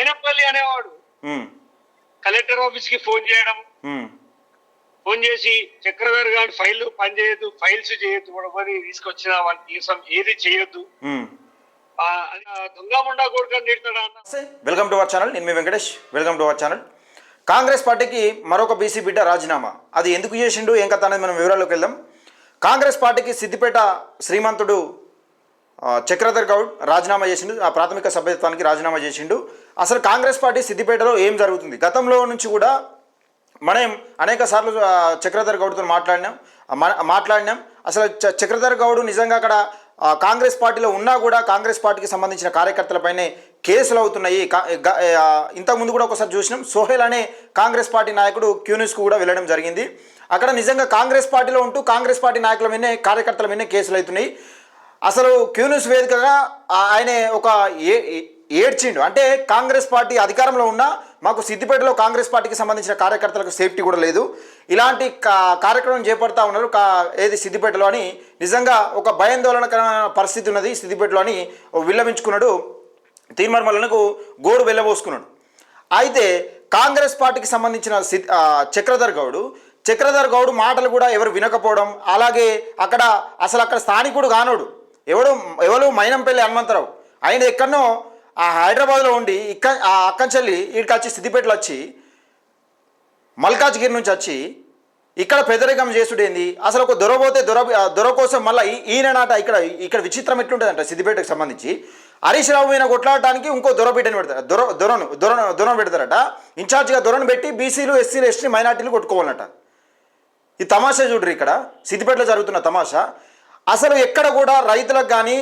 మైనపల్లి అనేవాడు. కలెక్టర్ ఆఫీస్కి ఫోన్ చేయడం. ఫోన్ చేసి చక్రధర్ గారి ఫైల్ పనిచేయద్దు ఫైల్స్ చేయొద్దు గొడవని తీసుకొచ్చిన వాళ్ళ ఏది చేయొద్దు. కొడుకని తిడతాడా వెల్కమ్ టు అవర్ ఛానల్ నేను మీ Venkatesh. Welcome to our channel Congress పార్టీకి మరొక బీసీ బిడ్డ రాజీనామా. అది ఎందుకు చేసిండు? ఏం కథ అనేది మనం వివరాల్లోకి వెళ్దాం. కాంగ్రెస్ పార్టీకి సిద్దిపేట శ్రీమంతుడు చక్రధర్ గౌడ్ రాజీనామా చేసిండు ఆ ప్రాథమిక సభ్యత్వానికి రాజీనామా చేసిండు. అసలు కాంగ్రెస్ పార్టీ సిద్దిపేటలో ఏం జరుగుతుంది? గతంలో నుంచి కూడా మనం అనేక సార్లు చక్రధర్ గౌడ్తో మాట్లాడినాం మాట్లాడినాం. అసలు చ- చక్రధర్ గౌడ్ నిజంగా అక్కడ కాంగ్రెస్ పార్టీలో ఉన్నా కూడా కాంగ్రెస్ పార్టీకి సంబంధించిన కార్యకర్తలపైనే కేసులు అవుతున్నాయి. ఇంతకుముందు కూడా ఒకసారి చూసినాం. సోహెల్ అనే కాంగ్రెస్ పార్టీ నాయకుడు క్యూనిస్కు కూడా వెళ్ళడం జరిగింది. అక్కడ నిజంగా కాంగ్రెస్ పార్టీలో ఉంటూ కాంగ్రెస్ పార్టీ నాయకుల మీదనే కార్యకర్తల మీదనే కేసులు అవుతున్నాయి. అసలు క్యూనిస్ వేదికగా ఆయన ఒక ఏ ఏ- ఏడ్చిండు. అంటే కాంగ్రెస్ పార్టీ అధికారంలో ఉన్నా మాకు సిద్దిపేటలో కాంగ్రెస్ పార్టీకి సంబంధించిన కార్యకర్తలకు సేఫ్టీ కూడా లేదు. ఇలాంటి కా- కార్యక్రమం చేపడతా ఉన్నారు కా ఏది సిద్దిపేటలో అని. నిజంగా ఒక భయాందోళనకరమైన పరిస్థితి ఉన్నది సిద్దిపేటలో అని విల్లమించుకున్నాడు తీర్మర్మలకు గోడు వెళ్ళబోసుకున్నాడు. అయితే కాంగ్రెస్ పార్టీకి సంబంధించిన చక్రధర్ గౌడు చక్రధర్ గౌడు మాటలు కూడా ఎవరు వినకపోవడం అలాగే అక్కడ అసలు అక్కడ స్థానికుడు కానోడు. ఎవడు ఎవరు మైనంపల్లి హనుమంతరావు. ఆయన ఎక్కడనో ఆ హైదరాబాద్లో ఉండి ఇక్క ఆ అక్కంచెల్లి ఇక్కడికి వచ్చి సిద్దిపేటలో వచ్చి మల్కాజ్గిరి నుంచి వచ్చి ఇక్కడ పెదరికం చేసుడేంది? అసలు ఒక దొర పోతే దొర దొర కోసం మళ్ళీ ఈయననాట ఇక్కడ ఇక్కడ విచిత్రం ఎట్లుంటుందంట సిద్దిపేటకు సంబంధించి. హరీష్ రావు మీద కొట్లాడటానికి ఇంకో దొర బిడ్డని పెడతారు. దొర దొరను దొర దొరను పెడతారట. ఇన్ఛార్జ్గా దొరను పెట్టి బీసీలు ఎస్సీలు ఎస్టీ మైనార్టీలు కొట్టుకోవాలట. ఈ తమాషా చూడ్రి ఇక్కడ. సిద్దిపేటలో జరుగుతున్న తమాషా. అసలు ఎక్కడ కూడా రైతులకు కానీ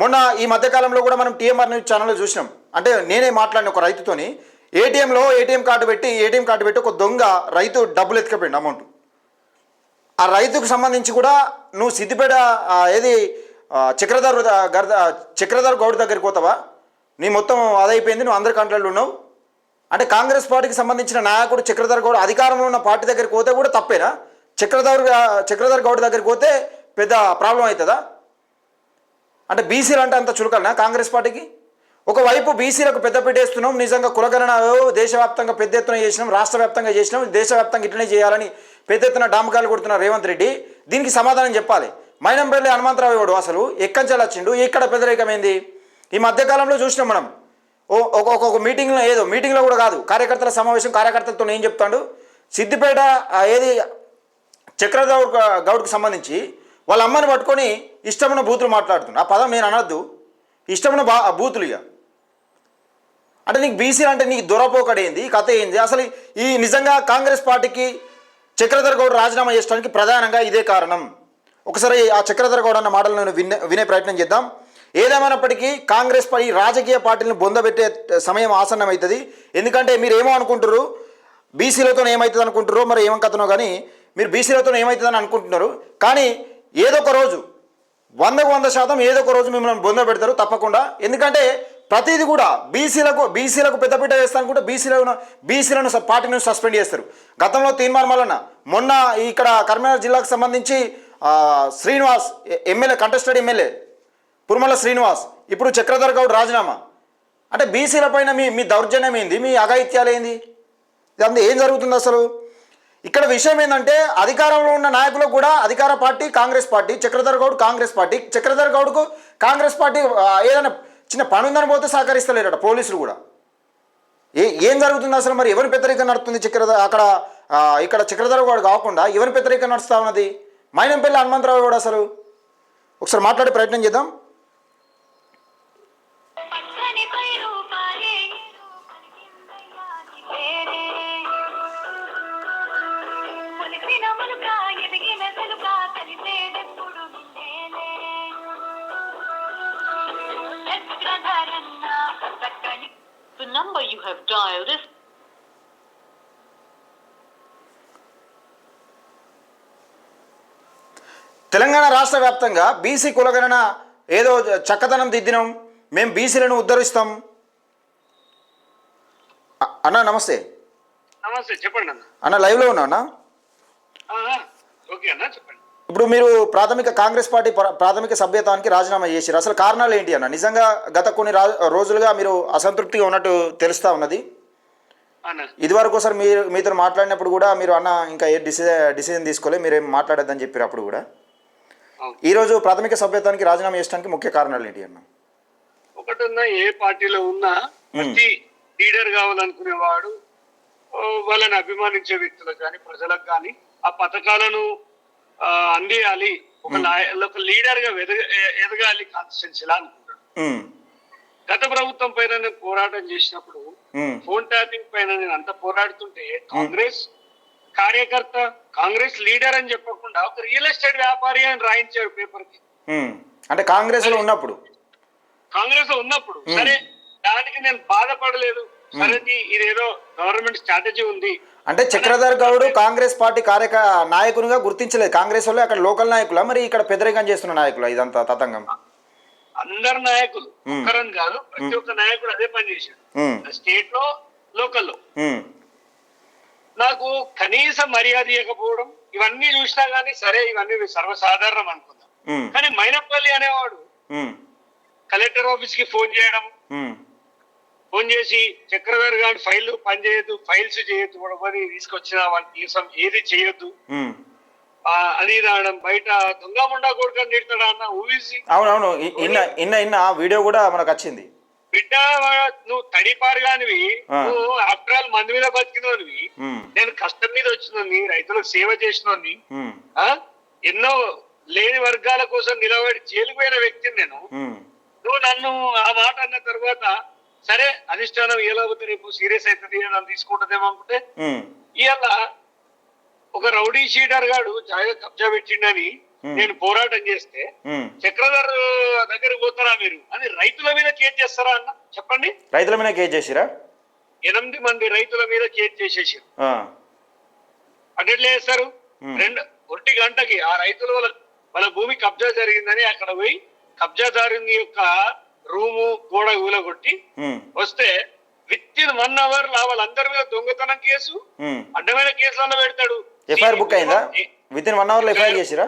మొన్న ఈ మధ్యకాలంలో కూడా మనం టీఎంఆర్ న్యూస్ ఛానల్లో చూసినాం. అంటే నేనే మాట్లాడిన ఒక రైతుతోని ఏటీఎంలో ఏటీఎం కార్డు పెట్టి ఏటీఎం కార్డు పెట్టి ఒక దొంగ రైతు డబ్బులు ఎత్తుకపోయింది అమౌంట్. ఆ రైతుకు సంబంధించి కూడా నువ్వు సిద్దిపేట ఏది చక్రధర్ గర్ చక్రధర్ గౌడ్ దగ్గరికి పోతావా? నీ మొత్తం అదైపోయింది నువ్వు అందరి కంట్రోల్లో ఉన్నావు. అంటే కాంగ్రెస్ పార్టీకి సంబంధించిన నాయకుడు చక్రధర్ గౌడ్ అధికారంలో ఉన్న పార్టీ దగ్గరికి పోతే కూడా తప్పేనా? చక్రధర్ చక్రధర్ గౌడ్ దగ్గరికి పోతే పెద్ద ప్రాబ్లం అవుతుందా? అంటే బీసీలు అంటే అంత చులకలనా కాంగ్రెస్ పార్టీకి? ఒకవైపు బీసీలకు పెద్ద వేస్తున్నాం నిజంగా కులగణన దేశవ్యాప్తంగా పెద్ద ఎత్తున చేసినాం రాష్ట్ర వ్యాప్తంగా చేసినాం దేశవ్యాప్తంగా ఇట్లనే చేయాలని పెద్ద ఎత్తున డామకాలు కొడుతున్న రేవంత్ రెడ్డి దీనికి సమాధానం చెప్పాలి. మైనంపల్లి హనుమంతరావు ఇవాడు అసలు? ఎక్కంచెలు వచ్చిండు ఇక్కడ పెద్దరికమైంది ఈ మధ్యకాలంలో చూసినాం మనం. ఓ ఒక మీటింగ్లో ఏదో మీటింగ్లో కూడా కాదు కార్యకర్తల సమావేశం కార్యకర్తలతో ఏం చెప్తాడు? సిద్దిపేట ఏది చక్రధర్ గౌడ్కి సంబంధించి వాళ్ళ అమ్మని పట్టుకొని ఇష్టమైన బూతులు మాట్లాడుతుంది ఆ పదం నేను అనొద్దు. ఇష్టమైన బా బూతులు ఇక. అంటే నీకు బీసీలు అంటే నీకు దొరపోకడేంది ఈ కథ ఏంది? అసలు ఈ నిజంగా కాంగ్రెస్ పార్టీకి చక్రధర్ గౌడ్ రాజీనామా చేయడానికి ప్రధానంగా ఇదే కారణం. ఒకసారి ఆ చక్రధర్ గౌడ్ అన్న మాటలు నేను వినే వినే ప్రయత్నం చేద్దాం. ఏదేమైనప్పటికీ కాంగ్రెస్ పై రాజకీయ పార్టీలను బొందబెట్టే సమయం ఆసన్నమవుతుంది ఎందుకంటే మీరు ఏమో అనుకుంటారు బీసీలతో ఏమవుతుంది అనుకుంటారో మరి ఏమం కథనో కానీ మీరు బీసీలతో ఏమవుతుందని అనుకుంటున్నారు. కానీ ఏదో ఒక రోజు వందకు వంద శాతం ఏదో ఒక రోజు మిమ్మల్ని బొంద పెడతారు తప్పకుండా. ఎందుకంటే ప్రతిదీ కూడా బీసీలకు బీసీలకు పెద్దపీట వేస్తాను కూడా బీసీలను బీసీలను పార్టీ నుంచి సస్పెండ్ చేస్తారు. గతంలో తీర్మానం వలన మొన్న ఇక్కడ కరీంనగర్ జిల్లాకు సంబంధించి Srinivas MLA contested MLA Purumalla Srinivas ఇప్పుడు చక్రధర్ గౌడ్ రాజీనామా. అంటే బీసీల పైన మీ మీ దౌర్జన్యం ఏంది? మీ అఘాయిత్యాలు ఏంది? ఇదంతా ఏం జరుగుతుంది అసలు? ఇక్కడ విషయం ఏంటంటే అధికారంలో ఉన్న నాయకులకు కూడా అధికార party Congress party Chakradhar Goud Congress party Chakradhar గౌడ్కు Congress party ఏదైనా చిన్న పని ఉందని పోతే సహకరిస్తలేరట పోలీసులు కూడా. ఏ ఏం జరుగుతుంది అసలు మరి? ఎవరి పెద్దరిక నడుస్తుంది చక్రధ అక్కడ ఇక్కడ చక్రధర్ గౌడ్ కాకుండా ఎవరి పెద్దరిక నడుస్తా ఉన్నది? మైనంపల్లి హనుమంతరావు కూడా అసలు. ఒకసారి మాట్లాడే ప్రయత్నం చేద్దాం. The number you have dialed is Telangana రాష్ట్ర వ్యాప్తంగా బీసీ కులగణన ఏదో చక్కదనం దిద్దినాం. మేము బీసీలను ఉద్ధరిస్తాం. అన్న నమస్తే. నమస్తే చెప్పండి అన్న. అన్న లైవ్లో ఉన్నా అన్న? ఓకే అన్న చెప్పండి. ఇప్పుడు మీరు ప్రాథమిక కాంగ్రెస్ పార్టీ ప్ర- ప్రాథమిక సభ్యత్వానికి రాజీనామా చేశారు. అసలు కారణాలు ఏంటి అన్న? నిజంగా గత కొన్ని రోజులుగా మీరు అసంతృప్తిగా ఉన్నట్టు తెలుస్తా ఉన్నది. ఇదివరకు ఒకసారి మీరు మీతో మాట్లాడినప్పుడు కూడా మీరు అన్న ఇంకా ఏ డిసిజన్ డిసిజన్ తీసుకోలే మీరేం మాట్లాడొద్దని చెప్పారు అప్పుడు కూడా. ఈరోజు ప్రాథమిక సభ్యత్వానికి రాజీనామా చేయడానికి ముఖ్య కారణాలు ఏంటి అన్న? ఒకటున్న ఏ పార్టీలో ఉన్నా ప్రతి లీడర్ కావాలనుకునేవాడు వాళ్ళని అభిమానించే వ్యక్తులకు కానీ ప్రజలకు కానీ ఆ పథకాలను అందియాలి. ఒక ఒక లీడర్గా ఎదగాలి కాన్స్టిట్యున్సీలా ఉమ్, గత ప్రభుత్వం పైన నేను పోరాటం చేసినప్పుడు ఫోన్ ట్యాపింగ్ పైన నేను అంత పోరాడుతుంటే కాంగ్రెస్ కార్యకర్త కాంగ్రెస్ లీడర్ అని చెప్పకుండా ఒక రియల్ ఎస్టేట్ వ్యాపారి అని రాయించాడు పేపర్కి. అంటే కాంగ్రెస్లో ఉన్నప్పుడు? కాంగ్రెస్లో ఉన్నప్పుడు సరే దానికి నేను బాధపడలేదు. సరే ఇది- ఇదేదో గవర్నమెంట్ స్ట్రాటజీ ఉంది. అంటే చక్రధర్ గౌడ్ కాంగ్రెస్ పార్టీ కార్యక నాయకునిగా గుర్తించలేదు. కాంగ్రెస్ వాళ్ళు అక్కడ లోకల్ నాయకుల? మరి ఇక్కడ పెద్దరికం చేస్తున్న నాయకుల ఇదంతా తతంగం? అందరు నాయకులు ఒక్కరని కాదు ప్రతి ఒక్క నాయకుడు అదే పని చేశాడు. స్టేట్లో లోకల్లో ఉమ్, నాకు కనీస మర్యాద ఇవ్వకపోవడం ఇవన్నీ చూసినా గానీ సరే ఇవన్నీ సర్వసాధారణం అనుకుందాం. కానీ మైనపల్లి అనేవాడు కలెక్టర్ ఆఫీస్కి ఫోన్ చేయడం ఫోన్ చేసి చక్రధర్ గారి ఫైల్ పనిచేయద్దు ఫైల్స్ చేయొద్దు గొడవని తీసుకొచ్చిన వాళ్ళ కనీసం ఏది చేయొద్దు. అది రావడం బయట దొంగ ముండా కొడుకని తిడతాడా అన్న ఊహిసి అవునవును. ఇన్న ఇన్న వీడియో కూడా మనకు వచ్చింది. బిడ్డ నువ్వు తడిపారు కానివి. నువ్వు ఆఫ్టర్ ఆల్ మంది మీద బతికినోనివి ఉమ్, నేను కష్టం మీద వచ్చినోని రైతులకు సేవ చేసినోని? ఎన్నో లేని వర్గాల కోసం నిలబడి జైలుకు పోయిన వ్యక్తిని నేను. నువ్వు నన్ను ఆ మాట అన్న తర్వాత సరే అధిష్టానం ఏలాగితే రేపు సీరియస్ అవుతుంది నన్ను తీసుకుంటుందేమో అనుకుంటే ఇవాళ ఒక రౌడీ షీటర్ గాడు జాగా కబ్జా పెట్టిండని నేను పోరాటం చేస్తే. చక్రధర్ దగ్గరికి పోతారా మీరు? అని రైతుల మీద కేర్ చేస్తారా అన్న? చెప్పండి. రైతుల మీద కేసు చేసిరా? ఎనిమిది మంది రైతుల మీద కేర్ చేసేసారు. ఆ, అంటే ఎట్లా చేస్తారు. రెండు ఒంటి గంటకి ఆ రైతుల వాళ్ళ వాళ్ళ భూమి కబ్జా జరిగిందని అక్కడ పోయి కబ్జాదారుని యొక్క రూము గోడ కూలగొట్టి ఉమ్, వస్తే విత్ ఇన్ వన్ అవర్ వాళ్ళందరి మీద దొంగతనం కేసు. అడ్డమైన కేసులలో పెడతాడు. ఎఫ్ఐఆర్ బుక్ అయిందా? విత్ ఇన్ వన్ అవర్లో ఎఫ్ఐఆర్ చేసిరా?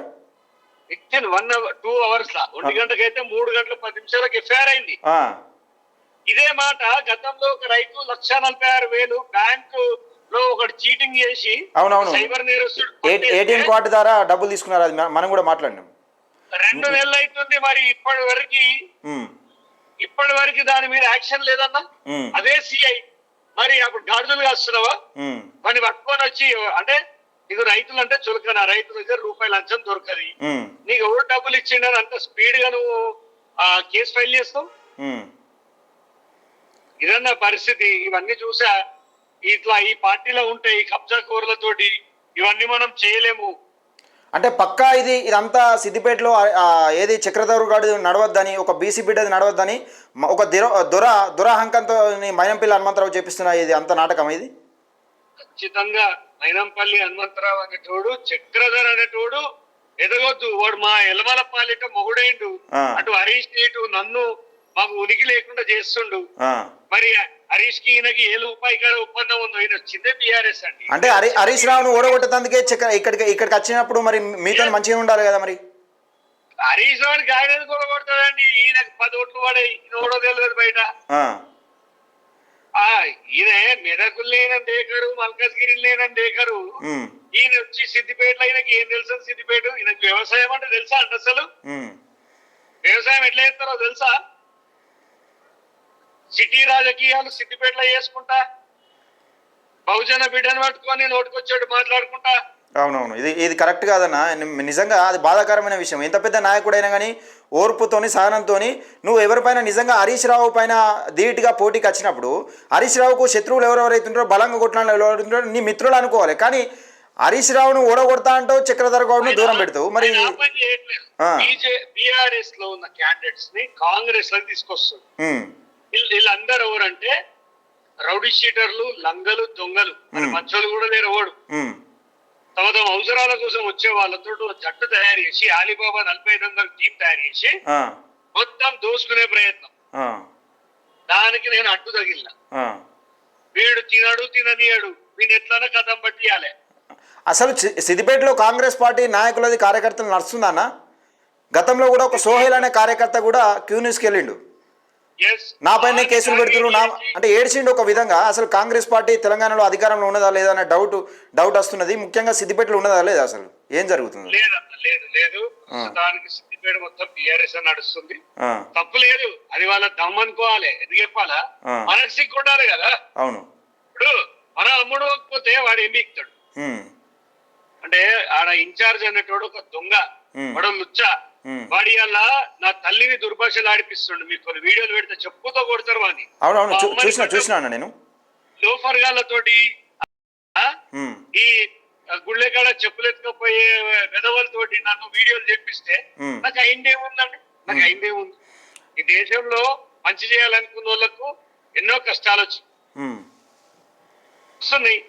Within one hour two hours లా. ఒంటి గంటకైతే మూడు గంటల పది నిమిషాలకు ఎఫ్ఐఆర్ అయింది. ఇదే మాట గతంలో ఒక రైతు లక్ష నలభై ఆరు వేలు బ్యాంకు లో ఒకటి చీటింగ్ చేసి అవునవును. సైబర్ నేరస్తుడు ఏటీఎం కార్డు ద్వారా డబ్బులు తీసుకున్నారు అది. మనం కూడా మాట్లాడినాం. రెండు నెలలు అవుతుంది మరి ఇప్పటి వరకు. ఇప్పటి వరకు దాని మీద యాక్షన్ లేదన్నా? అదే సిఐ మరి అప్పుడు గాడిదలు కాస్తున్నావా? వాడిని పట్టుకొని వచ్చి అంటే ఇది రైతులు అంటే చులకన రైతు దగ్గర రూపాయలు లంచం దొరకది. నీకు ఎవరు డబ్బులు ఇచ్చిండని అంత స్పీడ్గా నువ్వు కేసు ఫైల్ చేస్తావు. ఇదన్న పరిస్థితి. ఇవన్నీ చూసా. ఇట్లా ఈ పార్టీలో ఉంటే ఈ కబ్జా కూరలతోటి ఇవన్నీ మనం చేయలేము. అంటే పక్కా ఇది ఇదంతా సిద్దిపేటలో ఏది చక్రధర్ గాడు నడవద్దని ఒక బీసీ బిడ్డది నడవద్దని ఒక దిర దొర దురాహంకంతో మైనంపల్లి హనుమంతరావు చెప్పిస్తున్నా ఇది అంత నాటకం ఇది ఖచ్చితంగా మైనంపల్లి హనుమంతరావు అనేటోడు చక్రధర్ అనేటోడు ఎదగొద్దు వాడు మా ఎలమల పాలిట మొగుడైండు. అటు హరీష్ నన్ను మాకు ఉనికి లేకుండా చేస్తుండు. మరి హరీష్కి ఈయనకి ఏ రూపాయికార ఒప్పందం ఉందో? ఈయన వచ్చిందే బీఆర్ఎస్ అండి. అంటే హరి హరీష్ రావును ఓడగొట్టేందుకే ఇక్కడికి ఇక్కడికి వచ్చినప్పుడు మరి మీతో మంచిగా ఉండాలి కదా మరి? హరీష్ రావుకి ఆయన కూడా కొడతాడండి ఈయనకు పది ఓట్లు పడే ఈయన ఓడో తెలియదు బయట. ఈయన మెదకులు లేనని దేకరు మల్కజ్గిరి లేనని దేకరు ఈయన వచ్చి సిద్దిపేటలో ఈయనకి ఏం తెలుసు సిద్దిపేట? ఈయనకి వ్యవసాయం అంటే తెలుసా అంటే అసలు? వ్యవసాయం ఎట్లా చేస్తారో తెలుసా? సిటీ రాజకీయాలు సిద్దిపేటలో చేసుకుంటా బహుజన బిడ్డను పట్టుకొని నోటుకొచ్చాడు మాట్లాడుకుంటా. అవునవును. ఇది ఇది కరెక్ట్ కాదన్న. నిజంగా అది బాధాకరమైన విషయం. ఎంత పెద్ద నాయకుడైనా కానీ ఓర్పుతోని సహనంతోని నువ్వు ఎవరిపైన నిజంగా హరీష్ రావు పైన ధీటుగా పోటీకి వచ్చినప్పుడు హరీష్ రావుకు శత్రువులు ఎవరెవరైతే ఉంటారో బలంగా కొట్టిన ఎవరు ఉంటారో నీ మిత్రులు అనుకోవాలి. కానీ హరీష్ రావును ఓడగొడతా అంటావు చక్రధర్ గౌడ్ను దూరం పెడతావు మరి బీఆర్ఎస్లో ఉన్న క్యాండిడేట్స్ని కాంగ్రెస్ తీసుకొస్తుంది వీళ్ళందరూ ఎవరంటే రౌడీ షీటర్లు లంగలు దొంగలు. మంచోళ్ళు కూడా లేరు ఎవడు తమ తమ అవసరాల కోసం వచ్చే వాళ్ళతో జట్టు తయారు చేసి అలీబాబా నలభై ఐదు వందల టీం తయారు చేసి మొత్తం దోసుకునే ప్రయత్నం. దానికి నేను అడ్డు తగిలిన. వీడు తినడు తిననీయడు. వీని ఎట్లనే కథం పట్టియాలి. అసలు సిద్దిపేటలో కాంగ్రెస్ పార్టీ నాయకులది కార్యకర్తలు నడుస్తుందన్న? గతంలో కూడా ఒక సోహెల్ అనే కార్యకర్త కూడా క్యూ న్యూస్కి వెళ్ళిండు. నా పైన కేసులు పెడుతున్నారు. నా దానికి అంటే ఏడ్చిండు ఒక విధంగా. అసలు కాంగ్రెస్ పార్టీ తెలంగాణలో అధికారంలో ఉన్నదా లేదా అనే డౌట్ డౌట్ వస్తున్నది. ముఖ్యంగా సిద్దిపేటలో ఉన్నదా లేదా అసలు? ఏం జరుగుతుంది? లేదు లేదు ప్రస్తుతానికి సిద్దిపేట మొత్తం బిఆర్ఎస్ నడుస్తుంది. తప్పు లేదు. అది వాళ్ళ దమ్ అనుకోవాలి. ఎందుకు చెప్పాలా. మనకు సిగ్గు ఉండాలి కదా. అవును. ఇప్పుడు మన అమ్ముడు పోతే వాడు ఏం బీక్తాడు? ఉమ్, అంటే ఆడ ఇన్ఛార్జ్ అనేటోడు ఒక దొంగ. వాడు లుచ్చ. వాడి అలా నా తల్లిని దుర్భాషలు ఆడిపిస్తుండు మీకు కొన్ని వీడియోలు పెడితే చెప్పుతో కొడతారు వాడిని. అమ్మని చూసిన చూసిన నేను. లోఫర్ గాళ్ళతోటి ఈ గుళ్ళె కాడ చెప్పులు ఎత్తుకపోయే వెదవలతోటి నన్ను వీడియోలు చేపిస్తే. నాకు అయిందేముందండి నాకు అయిందేముంది ఈ దేశంలో మంచి చేయాలనుకున్న వాళ్ళకు ఎన్నో కష్టాలు వచ్చి. వస్తున్నాయి.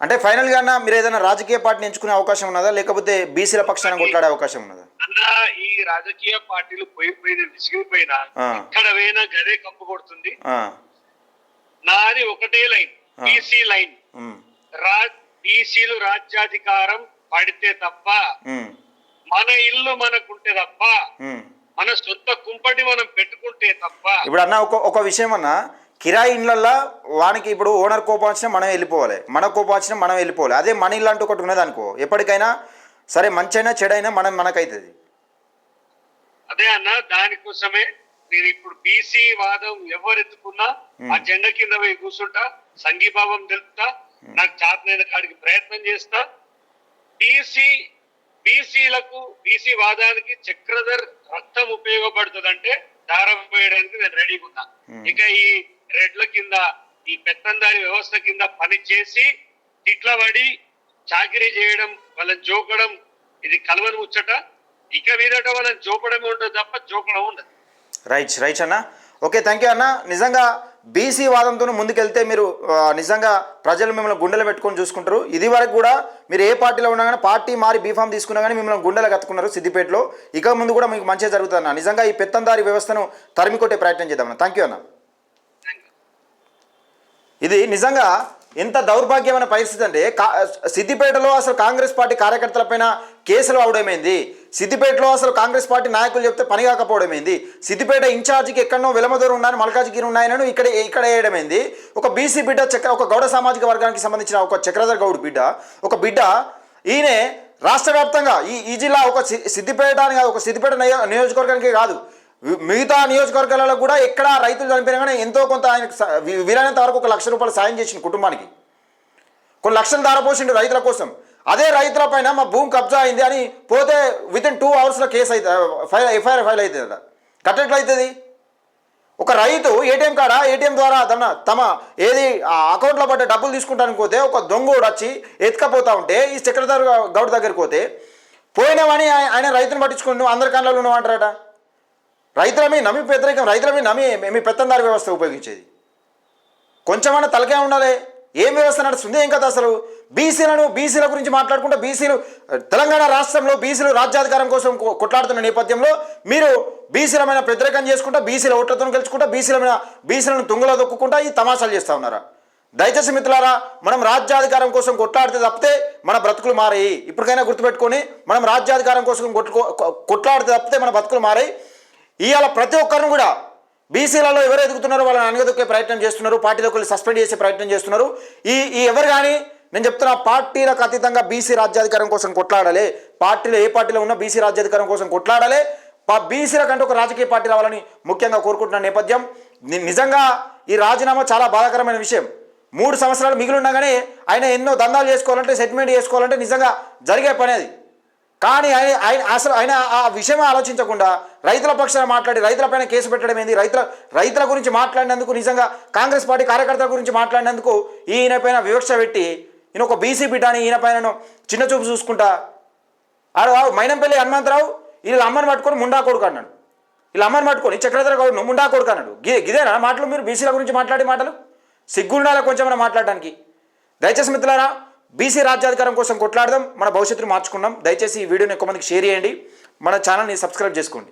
అంటే ఫైనల్గా అన్న మీరు ఏదైనా రాజకీయ పార్టీని ఎంచుకునే అవకాశం ఉన్నదా? లేకపోతే బీసీల పక్షాన కొట్లాడే అవకాశం ఉన్నదా? అన్న ఈ రాజకీయ పార్టీలు పోయిపోయిన విసిగిపోయినా ఆ. ఎక్కడ పోయినా గదే కంపు కొడుతుంది. నాది ఒకటే లైన్. BC line. రా బీసీలు రాజ్యాధికారం పడితే తప్ప మన ఇల్లు మనకుంటే తప్ప. మన సొంత కుంపటి మనం పెట్టుకుంటే తప్ప. ఇప్పుడు అన్న ఒక ఒక విషయం అన్న కిరాయి ఇండ్లల్లో వానికి ఇప్పుడు ఓనర్ కోపం వచ్చినా మనం వెళ్ళిపోవాలి. మన కోపం వచ్చినా మనం వెళ్ళిపోవాలి. అదే మన ఇల్లు అంటూ ఒకటి ఉన్నది అనుకో. ఎప్పటికైనా సరే మంచైనా చెడైనా మనం మనకైతుంది. అదే అన్న దానికోసమే నేను ఇప్పుడు బీసీ వాదం ఎవరు ఎత్తుకున్నా ఆ జెండా కింద పోయి కూర్చుంటా సంఘీభావం తెలుపుతా నాకు చేతనైన కాడికి ప్రయత్నం చేస్తా. బీసీ బీసీలకు బీసీ వాదానికి చక్రధర్ రక్తం ఉపయోగపడుతుందంటే దారం పోయడానికి నేను రెడీగా ఉన్నా. ఇక ఈ రెడ్ల కింద ఈ పెత్తందారి వ్యవస్థ కింద పని చేసి తిట్లబడి చాకరీ చేయడం వాళ్ళని జోకడం ఇది కలవని ముచ్చట. ఇక మీదట వాళ్ళని జోపడమే ఉంటుంది తప్ప జోకడం ఉండదు. రైట్ రైట్ అన్న. ఓకే థ్యాంక్ యూ అన్న. నిజంగా బీసీ వాదంతో ముందుకెళ్తే మీరు నిజంగా ప్రజలు మిమ్మల్ని గుండెలు పెట్టుకొని చూసుకుంటారు. ఇది వరకు కూడా మీరు ఏ పార్టీలో ఉన్నా కానీ పార్టీ మారి బీఫామ్ తీసుకున్నా కానీ మిమ్మల్ని గుండెలు కత్తుకున్నారు సిద్దిపేటలో. ఇక ముందు కూడా మీకు మంచిగా జరుగుతుంది అన్న నిజంగా ఈ పెత్తందారి వ్యవస్థను తరిమి కొట్టే ప్రయత్నం చేద్దాం థ్యాంక్ యూ అన్న. ఇది నిజంగా ఎంత దౌర్భాగ్యమైన పరిస్థితి అంటే సిద్దిపేటలో అసలు కాంగ్రెస్ పార్టీ కార్యకర్తలపైన కేసులు అవడమైంది సిద్దిపేటలో అసలు కాంగ్రెస్ పార్టీ నాయకులు చెప్తే పని కాకపోవడమైంది సిద్దిపేట ఇన్ఛార్జికి ఎక్కడనో వెలమదూరం ఉన్నాయని మల్కాజిగిరి ఉన్నాయనను ఇక్కడ ఇక్కడ వేయడమైంది ఒక బీసీ బిడ్డ చక్ర ఒక గౌడ సామాజిక వర్గానికి సంబంధించిన ఒక చక్రధర్ గౌడ్ బిడ్డ ఒక బిడ్డ ఈయనే రాష్ట్ర వ్యాప్తంగా ఈ ఈ జిల్లా ఒక సి- సిద్దిపేట అని ఒక సిద్దిపేట నియోజకవర్గానికి కాదు మిగతా నియోజకవర్గాలలో కూడా ఎక్కడ రైతులు చనిపోయినా కానీ ఎంతో కొంత ఆయనకు వీలైనంత వరకు ఒక లక్ష రూపాయలు సాయం చేసిన కుటుంబానికి. కొన్ని లక్షలు ధారపోసిండు రైతుల కోసం. అదే రైతుల పైన మా భూమి కబ్జా అయింది అని పోతే విత్ ఇన్ టూ అవర్స్లో కేసు అయితే ఫైల్ ఎఫ్ఐఆర్ ఫైల్ అవుతుంది కదా కట్టట్లు అవుతుంది ఒక రైతు ఏటీఎం కాడ? ఏటీఎం ద్వారా తన తమ ఏది ఆ అకౌంట్లో పడ్డ డబ్బులు తీసుకుంటానికి పోతే ఒక దొంగ వచ్చి ఎత్తుకపోతా ఉంటే ఈ సెక్రటరీ గౌడ్ దగ్గరికి పోతే పోయినామని ఆయన రైతును పట్టించుకుని అందరి కళ్ళలో ఉన్నావంటారట మీద నమ్మి వ్యతిరేకం రైతుల మీద నమ్మి మీ పెత్తందారి వ్యవస్థ ఉపయోగించేది. కొంచెమన్నా తలకే ఉండాలి. ఏం వ్యవస్థ నడుస్తుంది? ఏం కదా అసలు? బీసీలను బీసీల గురించి మాట్లాడుకుంటే బీసీలు తెలంగాణ రాష్ట్రంలో బీసీలు రాజ్యాధికారం కోసం కొట్లాడుతున్న నేపథ్యంలో మీరు బీసీలమైన వ్యతిరేకం చేసుకుంటా బీసీల ఓట్లతో గెలుచుకుంటా బీసీలమైన బీసీలను తుంగలో దొక్కుంటా ఈ తమాషాలు చేస్తా ఉన్నారా? దయచేసి మిత్రులారా మనం రాజ్యాధికారం కోసం కొట్లాడితే తప్పితే మన బ్రతుకులు మారాయి. ఇప్పటికైనా గుర్తుపెట్టుకొని మనం రాజ్యాధికారం కోసం కొట్టుకో కొట్లాడితే తప్పితే మన బ్రతుకులు మారాయి. ఇవాళ ప్రతి ఒక్కరిని కూడా బీసీలలో ఎవరు ఎదుగుతున్నారో వాళ్ళని అనగదొక్కే ప్రయత్నం చేస్తున్నారు పార్టీలో వెళ్ళి సస్పెండ్ చేసే ప్రయత్నం చేస్తున్నారు. ఈ ఈ ఎవరు కానీ నేను చెప్తున్నా పార్టీలకు అతీతంగా బీసీ రాజ్యాధికారం కోసం కొట్లాడాలి పార్టీలో ఏ పార్టీలో ఉన్నా బీసీ రాజ్యాధికారం కోసం కొట్లాడాలి బీసీల కంటే ఒక రాజకీయ పార్టీ రావాలని ముఖ్యంగా కోరుకుంటున్న నేపథ్యం. నిజంగా ఈ రాజీనామా చాలా బాధాకరమైన విషయం. మూడు సంవత్సరాలు మిగిలి ఉండగానే ఆయన ఎన్నో దందాలు చేసుకోవాలంటే సెటిల్మెంట్ చేసుకోవాలంటే నిజంగా జరిగే పని అది. కానీ ఆయన ఆయన అసలు ఆయన ఆ విషయం ఆలోచించకుండా రైతుల పక్షాన మాట్లాడి రైతులపైన కేసు పెట్టడం ఏంది? రైతుల రైతుల గురించి మాట్లాడినందుకు నిజంగా కాంగ్రెస్ పార్టీ కార్యకర్తల గురించి మాట్లాడినందుకు ఈయన పైన వివక్ష పెట్టి ఈయన ఒక బీసీ బిడ్డాని ఈయన పైన చిన్న చూపు చూసుకుంటా. ఆడు మైనంపల్లి హనుమంతరావు వీళ్ళ అమ్మని పట్టుకొని ముండా కొడుకు అన్నాడు. వీళ్ళ అమ్మని పట్టుకొని చక్రధర గౌడ్ను ముండా కొడుకు అన్నాడు. గి గిదేనా మాటలు మీరు బీసీల గురించి మాట్లాడే మాటలు? సిగ్గుండాల కొంచెం మాట్లాడడానికి దయచేసి మిత్రులారా బీసీ రాజ్యాధికారం కోసం కొట్లాడదాం మన భవిష్యత్తును మార్చుకుందాం. దయచేసి ఈ వీడియోని ఎక్కువ మందికి షేర్ చేయండి. మన ఛానల్ని సబ్స్క్రైబ్ చేసుకోండి.